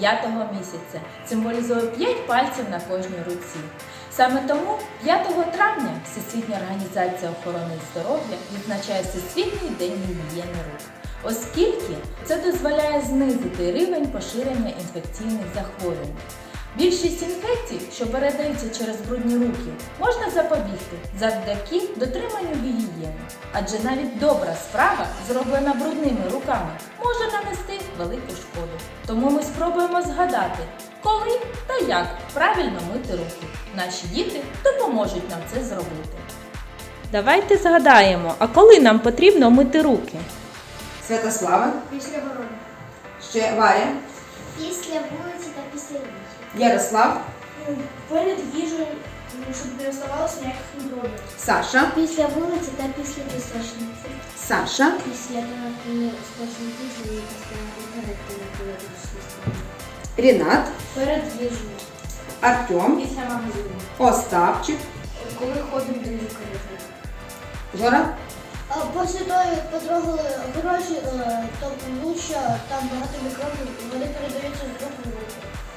п'ятого місяця, символізує 5 пальців на кожній руці. Саме тому 5 травня Всесвітня організація охорони здоров'я відзначає Всесвітній день гігієни рук, оскільки це дозволяє знизити рівень поширення інфекційних захворювань. Більшість інфекцій, що передаються через брудні руки, можна запобігти завдяки дотриманню гігієни. Адже навіть добра справа, зроблена брудними руками, може нанести велику шкоду. Тому ми спробуємо згадати, коли та як правильно мити руки. Наші діти допоможуть нам це зробити. Давайте згадаємо, а коли нам потрібно мити руки? Святослава, Після городу. ще Варя, Після вулиці та після їжі. Ярослав, Перед їжею, щоб не оставалося ніяких мікробів. Саша, Після вулиці та після пісочниці. Саша, Після їжу і дійшли. Рінат, Перед їжею. Артем, Після магазину. Остапчик, Коли ходимо до лікаря. Жора, А після того, як потрогали гроші, тому що там багато мікробів, вони передаються з рук в руки.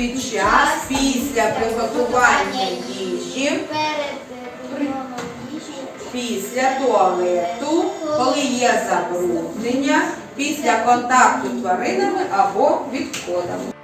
під час, після приготування їжі, після туалету, коли є забруднення, після контакту з тваринами або відходами.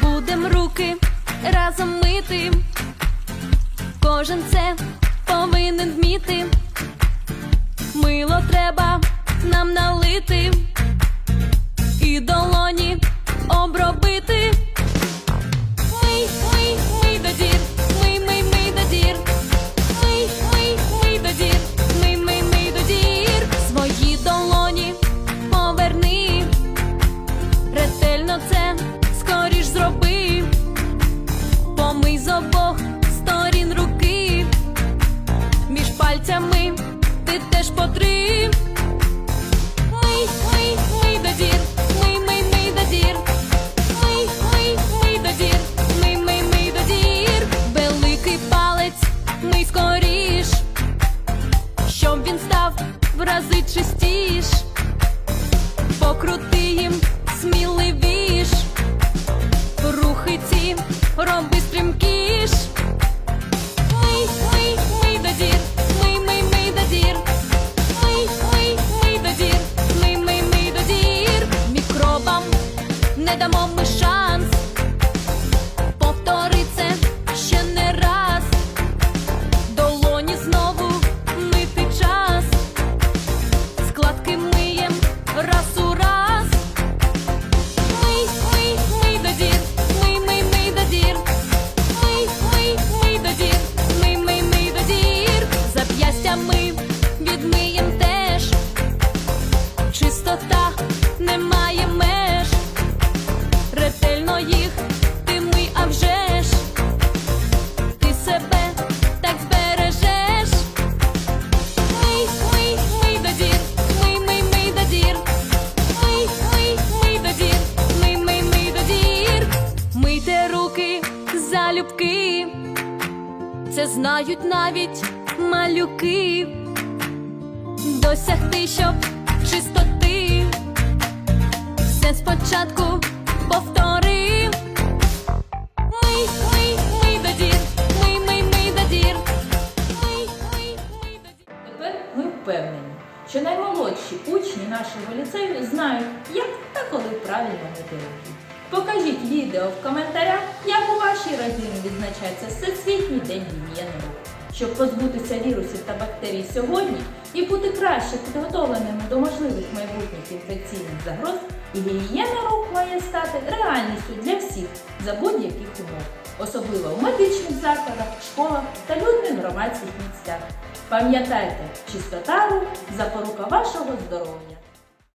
Будем руки разом мити. Кожен це повинен вміти. Мило треба нам налити і долоні обробити. Це знають навіть малюки. Досягти, щоб чистоти. Все спочатку повтори. Мий, мий, мий до дір, мий, мий, мий до дір. Мий, мий, мий до дір. Тепер ми впевнені, що наймолодші учні нашого ліцею знають, як та коли правильно мити руки. Покажіть відео в коментарях, як у вашій родині відзначається Всесвітній день гігієни рук. Щоб позбутися вірусів та бактерій сьогодні і бути краще підготовленими до можливих майбутніх інфекційних загроз, гігієна рук має стати реальністю для всіх за будь-яких умов, особливо в медичних закладах, школах та людних громадських місцях. Пам'ятайте, чистота рук – запорука вашого здоров'я.